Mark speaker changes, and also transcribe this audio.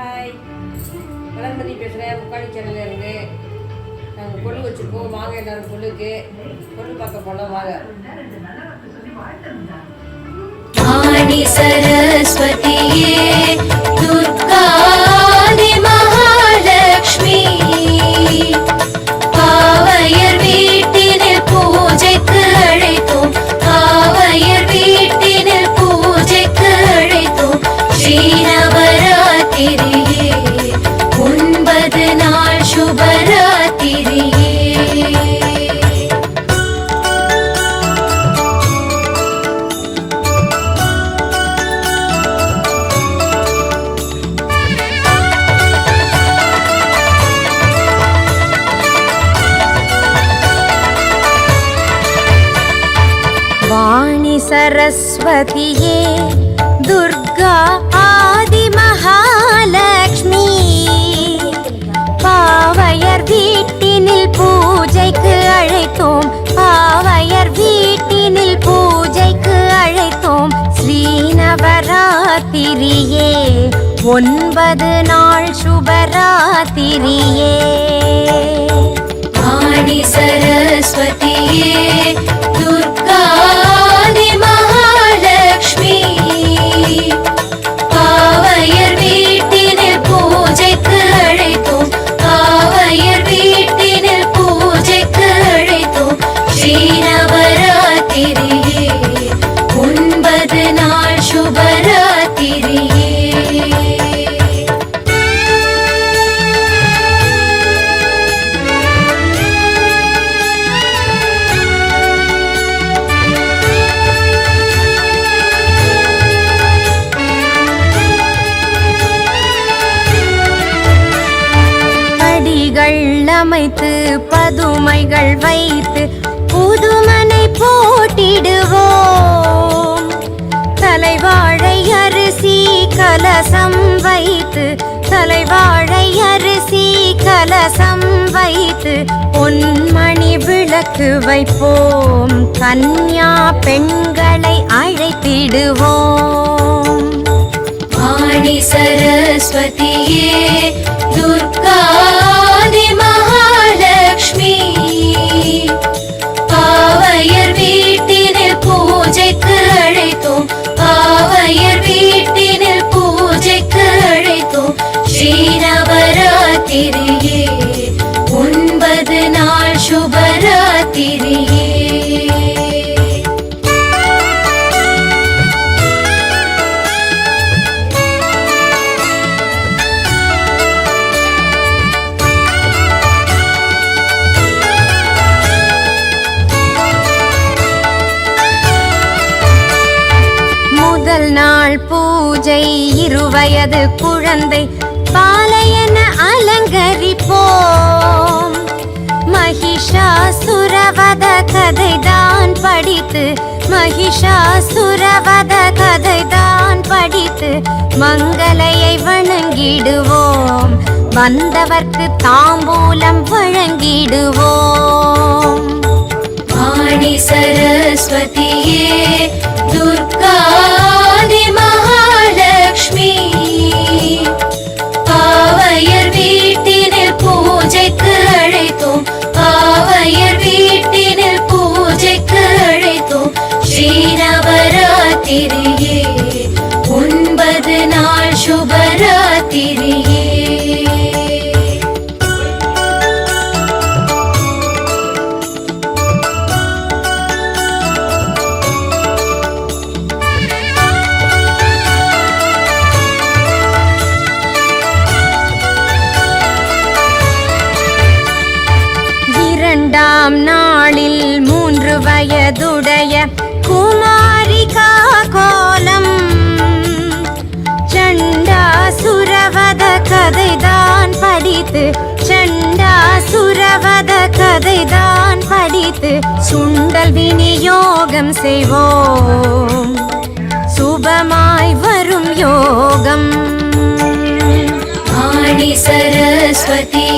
Speaker 1: Hi Valarmathi பேசுகிறேன் முக்காளி சேனலில் இருந்து. நாங்கள் பொண்ணு வச்சுருக்கோம். வாங்க எல்லாரும் பொண்ணுக்கு பொண்ணு பார்க்க போகலாம் வாங்க.
Speaker 2: சரஸ்வதியே துர்காதி மகாலட்சுமி பாவையர் வீட்டினில் பூஜைக்கு அழைத்தோம். பாவையர் வீட்டினில் பூஜைக்கு அழைத்தோம்.
Speaker 3: ஸ்ரீரா सरस्वतिये दुर्गा ஆதிமகாலட்சுமி பாவையர் வீட்டினில் பூஜைக்கு அழைத்தோம் பாவையர் வீட்டினில் பூஜைக்கு அழைத்தோம் ஸ்ரீநவராத்திரியே ஒன்பது நாள் சுபராத்திரியே
Speaker 2: वाणी सरस्वतीये दुर्गादि
Speaker 3: பந்திகள் அமைத்து பதுமைகள் வைத்து புதுமனை போட்டிடுவோம். தலைவாழை அரிசி கலசம் வைத்து தலைவாழை அரிசி கலசம் வைத்து பொன்மணி விளக்கு வைப்போம். கன்யா பெண்களை அழைத்திடுவோம்.
Speaker 2: ஆடி சரஸ்வதியே துர்க நாள்
Speaker 3: முதல் நாள் பூஜை இருவயது குழந்தை பாலையன அலங்கரிப்போம் மகிஷாசுரவத கதைதான் படித்து மங்களையை வணங்கிடுவோம். வந்தவர்க்கு தாம்பூலம் வழங்கிடுவோம்.
Speaker 2: ஸ்ரீநவராத்திரியே ஒன்பது நாள் சுபராத்திரியே.
Speaker 3: இரண்டாம் நாளில் மூன்று வயதுடைய குமாரிகாகோலம் சண்டாசுரவத கதைதான் படித்து சண்டாசுரவத கதைதான் படித்து சுண்டல் விநியோகம் செய்வோம் சுபமாய் வரும் யோகம் ஆடி சரஸ்வதி